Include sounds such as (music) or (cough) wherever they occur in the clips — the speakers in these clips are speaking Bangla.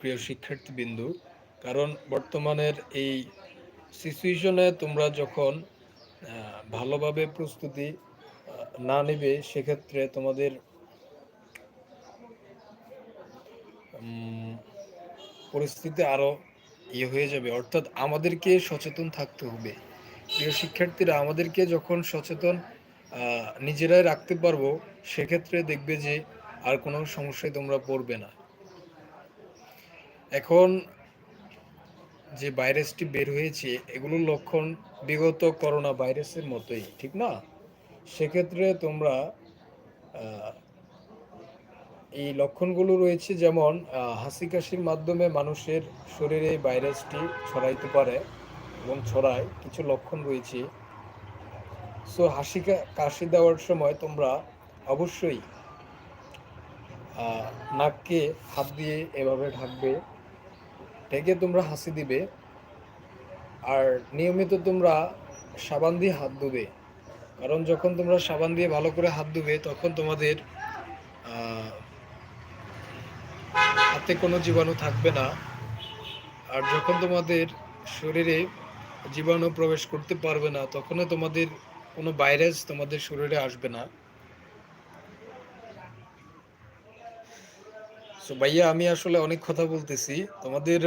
প্রিয় শিক্ষার্থীবৃন্দু, কারণ বর্তমানের এই সিচুয়েশনে তোমরা যখন ভালোভাবে প্রস্তুতি না নেবে, সেক্ষেত্রে তোমাদের পরিস্থিতি আরও ইয়ে হয়ে যাবে। অর্থাৎ আমাদেরকে সচেতন থাকতে হবে। প্রিয় শিক্ষার্থীরা, আমাদেরকে যখন সচেতন নিজেরাই রাখতে পারব, সেক্ষেত্রে দেখবে যে আর কোনো সমস্যায় তোমরা পড়বে না। এখন যে ভাইরাসটি বের হয়েছে, এগুলোর লক্ষণ বিগত করোনা ভাইরাসের মতোই, ঠিক না? সেক্ষেত্রে তোমরা এই লক্ষণগুলো রয়েছে যেমন হাসি কাশির মাধ্যমে মানুষের শরীরে ভাইরাসটি ছড়াইতে পারে এবং ছড়ায় কিছু লক্ষণ রয়েছে। সো হাসি কাশি দেওয়ার সময় তোমরা অবশ্যই নাককে হাত দিয়ে এভাবে ঢাকবে। ঢেকে তোমরা হাসি দিবে, আর নিয়মিত তোমরা সাবান দিয়ে হাত ধুবে। কারণ যখন তোমরা সাবান দিয়ে ভালো করে হাত ধুবে, তখন তোমাদের হাতে কোনো জীবাণু থাকবে না। আর যখন তোমাদের শরীরে জীবাণু প্রবেশ করতে পারবে না, তখনও তোমাদের কোনো ভাইরাস তোমাদের শরীরে আসবে না। সো ভাইয়া, আমি আসলে অনেক কথা বলতেছি। তোমাদের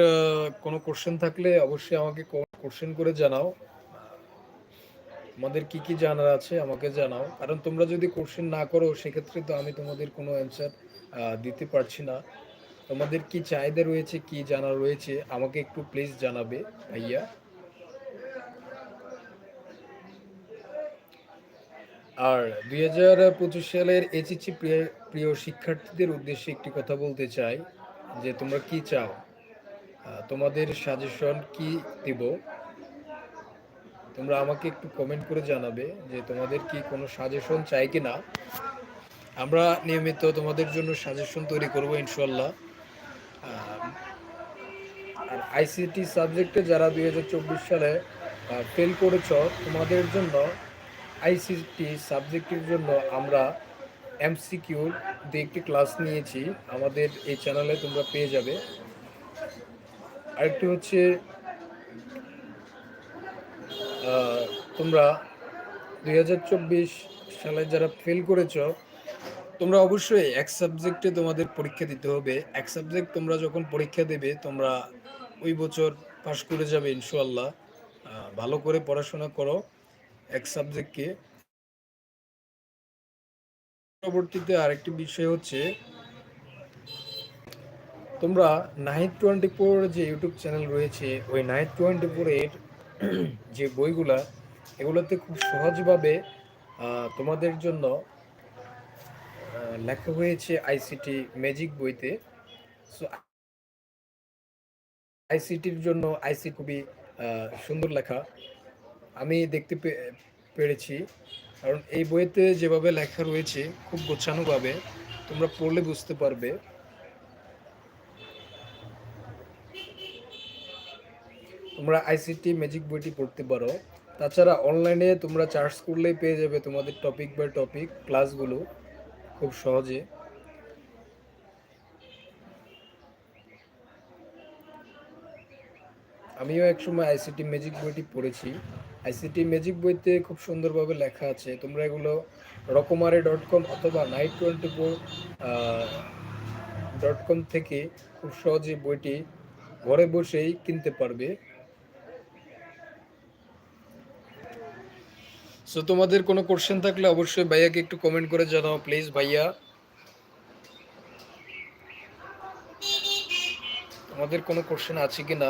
কোনো কোশ্চেন থাকলে অবশ্যই আমাকে কোশ্চেন করে জানাও। তোমাদের কি কি জানার আছে আমাকে জানাও। কারণ তোমরা যদি কোশ্চেন না করো, সেক্ষেত্রে তো আমি তোমাদের কোনো অ্যান্সার দিতে পারছি না। তোমাদের কি চাহিদা রয়েছে, কি জানা রয়েছে, আমাকে একটু প্লিজ জানাবে, ভাইয়া। আর দুই হাজার পঁচিশ সালের এইচএসসি প্রিয় শিক্ষার্থীদের উদ্দেশ্যে একটি কথা বলতে চাই, যে তোমরা কি চাও? তোমাদের সাজেশন কি দিব? তোমরা আমাকে একটু কমেন্ট করে জানাবে যে তোমাদের কি কোনো সাজেশন চাই কি না আমরা নিয়মিত তোমাদের জন্য সাজেশন তৈরি করব ইনশাল্লাহ আর আইসিটি সাবজেক্টে যারা দুই হাজার চব্বিশ সালে ফেল করেছ, তোমাদের জন্য আইসিটি সাবজেক্টের জন্য আমরা এমসিকিউর দিয়ে একটি ক্লাস নিয়েছি। আমাদের এই চ্যানেলে তোমরা পেয়ে যাবে। আরেকটি হচ্ছে তোমরা দুই হাজার চব্বিশ সালে যারা ফেল করেছ, তোমরা অবশ্যই এক সাবজেক্টে তোমাদের পরীক্ষা দিতে হবে। এক সাবজেক্ট তোমরা যখন পরীক্ষা দেবে, তোমরা ওই বছর পাশ করে যাবে ইনশাল্লাহ ভালো করে পড়াশোনা করো। এক সাবজেক্টকে পরবর্তীতে আরেকটি বিষয় হচ্ছে, তোমরা নাইট টোয়েন্টি ফোর যে ইউটিউব চ্যানেল রয়েছে, ওই নাইট টোয়েন্টি ফোরের (clears throat) যে বইগুলা, এগুলোতে খুব সহজভাবে তোমাদের জন্য লেখা হয়েছে আইসিটি ম্যাজিক বইতে। সো আইসিটির জন্য আইসি খুবই সুন্দর লেখা। আমি দেখতে পেরেছি। কারণ এই বইতে যেভাবে লেখা রয়েছে, খুব গোছানোভাবে, তোমরা পড়লে বুঝতে পারবে। তোমরা আইসিটি ম্যাজিক বইটি পড়তে পারো। তাছাড়া অনলাইনে তোমরা চার্জ করলেই পেয়ে যাবে তোমাদের টপিক বাই টপিক ক্লাসগুলো খুব সহজে। আমিও একসময় আইসিটি ম্যাজিক বইটি পড়েছি। আইসিটি ম্যাজিক বইতে খুব সুন্দরভাবে লেখা আছে। তোমরা এগুলো রকমারে ডট কম অথবা night twenty four dot com থেকে খুব সহজে বইটি ঘরে বসেই কিনতে পারবে। সো তোমাদের কোনো কোশ্চেন থাকলে অবশ্যই ভাইয়াকে একটু কমেন্ট করে জানাও প্লিজ ভাইয়া। তোমাদের কোনো কোশ্চেন আছে কি না